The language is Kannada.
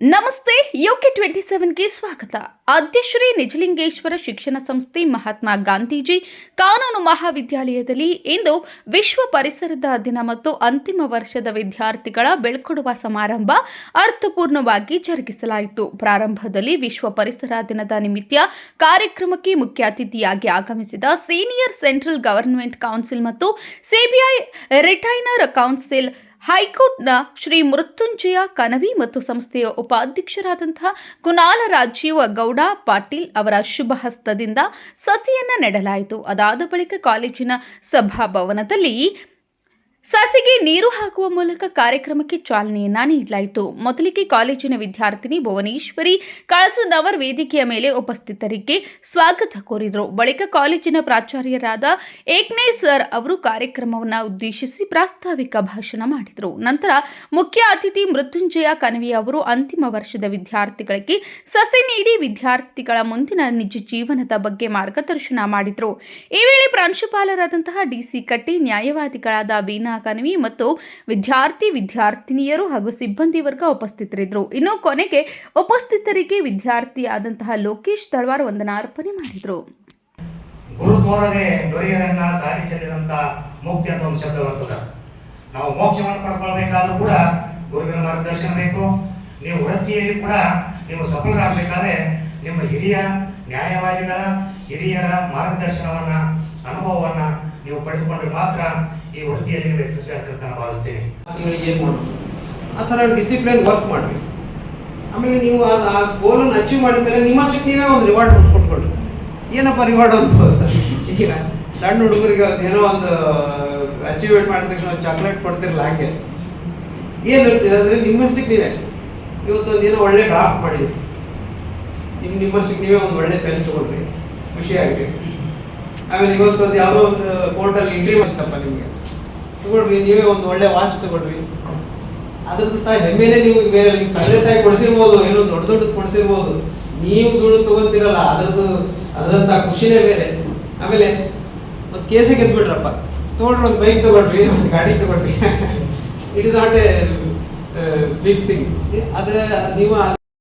ನಮಸ್ತೆ ಯುಕೆ ಟ್ವೆಂಟಿ ಸೆವೆನ್ಗೆ ಸ್ವಾಗತ. ಅಧ್ಯಕ್ಷರೇ ನಿಜಲಿಂಗೇಶ್ವರ ಶಿಕ್ಷಣ ಸಂಸ್ಥೆ ಮಹಾತ್ಮ ಗಾಂಧೀಜಿ ಕಾನೂನು ಮಹಾವಿದ್ಯಾಲಯದಲ್ಲಿ ಇಂದು ವಿಶ್ವ ಪರಿಸರದ ದಿನ ಮತ್ತು ಅಂತಿಮ ವರ್ಷದ ವಿದ್ಯಾರ್ಥಿಗಳ ಬೆಳ್ಕೊಡುವ ಸಮಾರಂಭ ಅರ್ಥಪೂರ್ಣವಾಗಿ ಜರುಗಿಸಲಾಯಿತು. ಪ್ರಾರಂಭದಲ್ಲಿ ವಿಶ್ವ ಪರಿಸರ ದಿನದ ನಿಮಿತ್ತ ಕಾರ್ಯಕ್ರಮಕ್ಕೆ ಮುಖ್ಯ ಅತಿಥಿಯಾಗಿ ಆಗಮಿಸಿದ ಸೀನಿಯರ್ ಸೆಂಟ್ರಲ್ ಗವರ್ನಮೆಂಟ್ ಕೌನ್ಸಿಲ್ ಮತ್ತು ಸಿಬಿಐ ರಿಟೈನರ್ ಕೌನ್ಸಿಲ್ ಹೈಕೋರ್ಟ್ನ ಶ್ರೀ ಮೃತ್ಯುಂಜಯ ಕನವಿ ಮತ್ತು ಸಂಸ್ಥೆಯ ಉಪಾಧ್ಯಕ್ಷರಾದಂತಹ ಕುನಾಲ ರಾಜೀವ ಗೌಡ ಪಾಟೀಲ್ ಅವರ ಶುಭ ಹಸ್ತದಿಂದ ಸಸಿಯನ್ನ ನೆಡಲಾಯಿತು. ಅದಾದ ಬಳಿಕ ಕಾಲೇಜಿನ ಸಭಾಭವನದಲ್ಲಿ ಸಸಿಗೆ ನೀರು ಹಾಕುವ ಮೂಲಕ ಕಾರ್ಯಕ್ರಮಕ್ಕೆ ಚಾಲನೆಯನ್ನ ನೀಡಲಾಯಿತು. ಮೊದಲಿಗೆ ಕಾಲೇಜಿನ ವಿದ್ಯಾರ್ಥಿನಿ ಭುವನೇಶ್ವರಿ ಕಳಸನವರ್ ವೇದಿಕೆಯ ಮೇಲೆ ಉಪಸ್ಥಿತರಿಗೆ ಸ್ವಾಗತ ಕೋರಿದರು. ಬಳಿಕ ಕಾಲೇಜಿನ ಪ್ರಾಚಾರ್ಯರಾದ ಏಕ್ನೇ ಸರ್ ಅವರು ಕಾರ್ಯಕ್ರಮವನ್ನು ಉದ್ದೇಶಿಸಿ ಪ್ರಾಸ್ತಾವಿಕ ಭಾಷಣ ಮಾಡಿದರು. ನಂತರ ಮುಖ್ಯ ಅತಿಥಿ ಮೃತ್ಯುಂಜಯ ಕನವಿ ಅವರು ಅಂತಿಮ ವರ್ಷದ ವಿದ್ಯಾರ್ಥಿಗಳಿಗೆ ಸಸಿ ನೀಡಿ ವಿದ್ಯಾರ್ಥಿಗಳ ಮುಂದಿನ ನಿಜ ಜೀವನದ ಬಗ್ಗೆ ಮಾರ್ಗದರ್ಶನ ಮಾಡಿದರು. ಈ ವೇಳೆ ಪ್ರಾಂಶುಪಾಲರಾದಂತಹ ಡಿಸಿ ಕಟ್ಟಿ, ನ್ಯಾಯವಾದಿಗಳಾದ ವೀಣಾ ಕನವಿ ಮತ್ತು ವಿದ್ಯಾರ್ಥಿ, ವಿದ್ಯಾರ್ಥಿನಿಯರು ಹಾಗೂ ಸಿಬ್ಬಂದಿ ವರ್ಗ ಉಪಸ್ಥಿತರಿದ್ದರು. ಇನ್ನು ಕೊನೆಗೆ ಉಪಸ್ಥಿತರಿಗೆ ವಿದ್ಯಾರ್ಥಿಯಾದಂತಹ ಲೋಕೇಶ್ ತಳವಾರ್ ವಂದನಾರ್ಪಣೆ ಮಾಡಿದರು. ಗುರು ತೋರದೆ ದೊರೆಯದನ್ನ ಸಾರಿ ಚೆಲ್ಲಿದಂತ ಮುಕ್ತಿ ಅಂತ ಒಂದು ಶಬ್ದ ಬರ್ತದೆ. ನಾವು ಮೋಕ್ಷವನ್ನು ಪಡ್ಕೊಳ್ಬೇಕಾದ್ರೂ ಕೂಡ ಗುರುವಿನ ಮಾರ್ಗದರ್ಶನ ಬೇಕು. ನೀವು ವೃತ್ತಿಯಲ್ಲಿ ಕೂಡ ನೀವು ಸಫಲರಾಗಬೇಕಾದ್ರೆ ನಿಮ್ಮ ಹಿರಿಯ ನ್ಯಾಯವಾದಿಗಳ, ಹಿರಿಯರ ಮಾರ್ಗದರ್ಶನವನ್ನ, ಅನುಭವವನ್ನ ನೀವು ಪಡೆದುಕೊಂಡ್ರೆ ಮಾತ್ರ ಈ ವೃತ್ತಿಯಲ್ಲಿ ನೀವು ಯಶಸ್ವಿ ಆಗ್ತಿರ್ತ ಭಾವಿಸ್ತೀನಿ. ಏನು ಮಾಡಬೇಕು? ಆ ಥರ ಡಿಸಿಪ್ಲಿನ್ ವರ್ಕ್ ಮಾಡಿ ಆಮೇಲೆ ನೀವು ಅದು ಆ ಗೋಲನ್ನು ಅಚೀವ್ ಮಾಡಿದ ಮೇಲೆ ನಿಮ್ಮಷ್ಟಕ್ಕೆ ನೀವೇ ಒಂದು ರಿವಾರ್ಡ್ ಕೊಟ್ಕೊಳ್ರಿ ಏನಪ್ಪ ರಿವಾರ್ಡ್ ಅಂತ ಈಗ ಸಣ್ಣ ಹುಡುಗರಿಗೆ ಏನೋ ಒಂದು ಅಚೀವ್ಮೆಂಟ್ ಮಾಡಿದ ತಕ್ಷಣ ಚಾಕ್ಲೇಟ್ ಕೊಡ್ತಿರಲ್ಲ ಹಾಗೆ. ಏನು ಇರ್ತೀರ ಅಂದರೆ ನಿಮ್ಮಷ್ಟಕ್ಕೆ ನೀವೇ. ಇವತ್ತೊಂದು ಏನೋ ಒಳ್ಳೆ ಡ್ರಾಫ್ಟ್ ಮಾಡಿದೆ ನಿಮ್ಮ ನಿಮ್ಮಷ್ಟಕ್ಕೆ ನೀವೇ ಒಂದು ಒಳ್ಳೆ ಪೆನ್ ತಗೊಳ್ರಿ ಖುಷಿಯಾಗಿ ಆಮೇಲೆ ಇವತ್ತೊಂದು ಯಾವುದೋ ಒಂದು ಕೋರ್ಟಲ್ಲಿ ಇಂಟ್ರಿ ಮಾಡ್ತಪ್ಪ ನಿಮಗೆ? ತಗೊಳ್ರಿ, ನೀವೇ ಒಂದು ಒಳ್ಳೆ ವಾಚ್ ತಗೊಳ್ರಿ. ಅದಕ್ಕಿಂತ ಹೆಮ್ಮೆನೆ ನೀವು ಬೇರೆ ನೀವು ತಂದೆ ತಾಯಿ ಕೊಡಿಸಿರ್ಬೋದು, ಏನೋ ದೊಡ್ಡ ದೊಡ್ಡದು ಕೊಡಿಸಿರ್ಬೋದು, ನೀವು ದುಡ್ಡು ತಗೊಂತಿರಲ್ಲ ಅದರದ್ದು, ಅದರಂತ ಖುಷಿನೇ ಬೇರೆ. ಆಮೇಲೆ ಒಂದು ಕೇಸೆ ಗೆದ್ಬಿಟ್ರಪ್ಪ. ತೊಗೊಂಡ್ರೆ ಒಂದು ಬೈಕ್ ತಗೊಳ್ರಿ, ಒಂದು ಗಾಡಿ ತಗೊಳ್ರಿ. It is not a big thing ಆದರೆ, ನೀವು